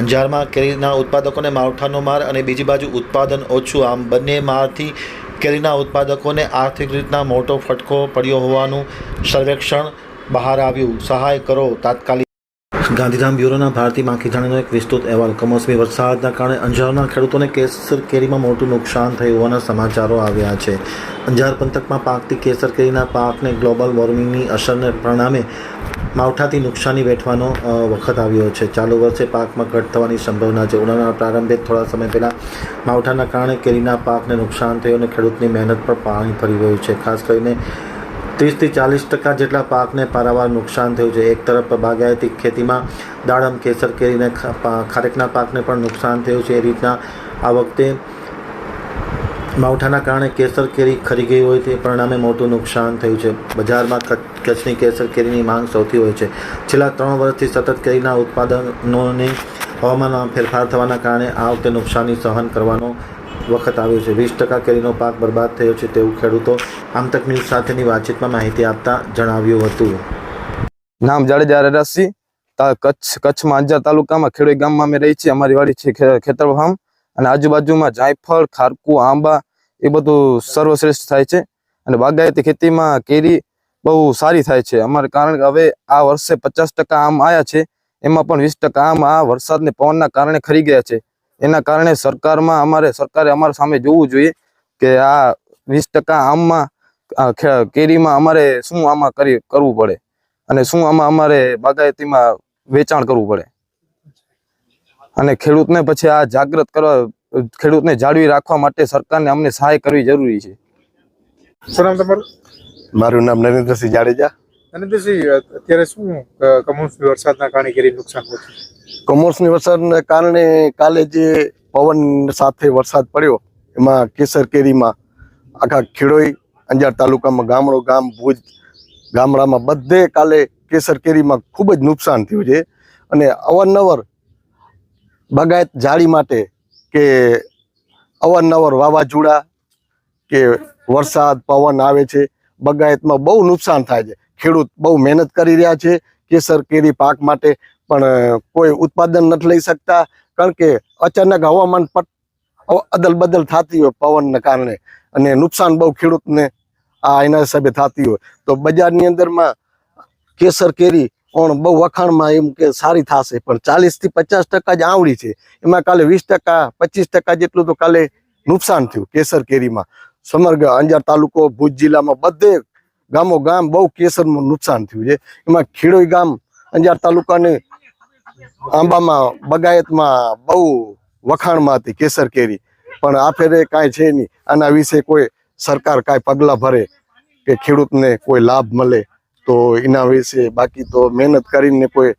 અંજારમાં કેરીના ઉત્પાદકોને માવઠાનો માર અને બીજી બાજુ ઉત્પાદન ઓછું, આમ બંને મારથી કેરીના ઉત્પાદકોને આર્થિક રીતના મોટો ફટકો પડ્યો હોવાનું સર્વેક્ષણ બહાર આવ્યું. સહાય કરો તાત્કાલિક. ગાંધીધામ બ્યુરોના ભારતી માખીજાણીનો એક વિસ્તૃત અહેવાલ. કમોસમી વરસાદના કારણે અંજારના ખેડૂતોને કેસર કેરીમાં મોટું નુકસાન થયું હોવાના સમાચારો આવ્યા છે. અંજાર પંથકમાં પાકતી કેસર કેરીના પાકને ગ્લોબલ વોર્મિંગની અસરને પરિણામે માવઠાથી નુકસાની વેઠવાનો વખત આવ્યો છે. ચાલુ વર્ષે પાકમાં ઘટ થવાની સંભાવના છે. ઉનાળાના પ્રારંભે થોડા સમય પહેલાં માવઠાના કારણે કેરીના પાકને નુકસાન થયું અને ખેડૂતની મહેનત પર પાણી ફરી ગયું છે. ખાસ કરીને ત્રીસથી ચાલીસ ટકા જેટલા પાકને પારાવાર નુકસાન થયું છે. એક તરફ બાગાયતી ખેતીમાં દાડમ, કેસર કેરીને ખારેકના પાકને પણ નુકસાન થયું છે. એ રીતના આ વખતે માવઠાના કારણે કેસર કેરી ખરી ગઈ હોય તે પરિણામે મોટું નુકસાન થયું છે. બજારમાં કચ્છની કેસર કેરીની માંગ સૌથી હોય છે. છેલ્લા ત્રણ વર્ષથી સતત કેરીના ઉત્પાદનોને હવામાનમાં ફેરફાર થવાના કારણે આ વખતે નુકસાની સહન કરવાનો વખત આવ્યો છે. વીસ ટકા કેરીનો પાક બરબાદ થયો છે તેવું ખેડૂતો આમતક ન્યૂઝ સાથેની વાતચીતમાં માહિતી આપતા જણાવ્યું હતું. નામ જાડેજા રરાસી તા, કચ્છ કચ્છમાં અંજાર તાલુકામાં ખેડૂત ગામમાં અમે રહી છીએ. અમારી વાડી છે ખે- ખેતર ફાર્મ અને આજુબાજુમાં જાયફળ, ખારકુ, આંબા એ બધું સર્વશ્રેષ્ઠ થાય છે. અને બાગાયતી ખેતીમાં કેરી બહુ સારી થાય છે. અમારે કારણ કે હવે આ વર્ષે પચાસ ટકા આમ આવ્યા છે. એમાં પણ વીસ ટકા આમ આ વરસાદને પવનના કારણે ખરી ગયા છે. એના કારણે સરકારમાં અમારે, સરકારે અમારા સામે જોવું જોઈએ કે આ વીસ ટકા આમમાં કેરીમાં અમારે શું આમાં કરી, કરવું પડે? અને શું આમાં અમારે બાગાયતીમાં વેચાણ કરવું પડે? અને ખેડૂતને પછી આ જાગૃત કરવા ખેડૂતને જાળવી રાખવા માટે સરકારને અમને સહાય કરવી જરૂરી છે. શું નામ તમારું? મારું નામ નરેન્દ્રસિંહ જાડેજા. નરેન્દ્રસિંહ અત્યારે શું કમોસમી વરસાદના કારણે કેરી નુકસાન થયું કમોસમી વરસાદને કારણે કાલે જે પવન સાથે વરસાદ પડ્યો એમાં કેસર કેરીમાં આખા ખેડોઈ અંજાર તાલુકામાં ગામડો ગામ ભુજ ગામડામાં બધે કાલે કેસર કેરીમાં ખૂબ જ નુકસાન થયું છે. અને અવારનવાર બગાયત જાળી માટે કે અવારનવાર વાવાઝોડા કે વરસાદ, પવન આવે છે, બગાયતમાં બહુ નુકસાન થાય છે. ખેડૂત બહુ મહેનત કરી રહ્યા છે, કેસર, કેરી, પાક માટે પણ કોઈ ઉત્પાદન નથી લઈ શકતા, કારણ કે અચાનક હવામાન પટ અદલ બદલ થતી હોય પવનને કારણે અને નુકસાન બહુ ખેડૂતને આ એના હિસાબે થતી હોય. તો બજારની અંદરમાં કેસર, કેરી પણ બહુ વખાણમાં એમ કે સારી થશે. પણ ચાલીસથી પચાસ ટકા જ આવડી છે. એમાં કાલે વીસ ટકા, પચીસ ટકા જેટલું તો કાલે નુકસાન થયું કેસર કેરીમાં. સમગ્ર અંજાર તાલુકો, ભુજ જિલ્લામાં બધે ગામો ગામ બહુ કેસરનું નુકસાન થયું છે. એમાં ખેડોઈ ગામ, અંજાર તાલુકાને આંબામાં, બગાયતમાં બહુ વખાણમાં હતી કેસર કેરી. પણ આ ફેરે કાંઈ છે નહીં. આના વિશે કોઈ સરકાર કાંઈ પગલાં ભરે કે ખેડૂતને કોઈ લાભ મળે. તો એના વિશે બાકી તો મહેનત કરીને કોઈ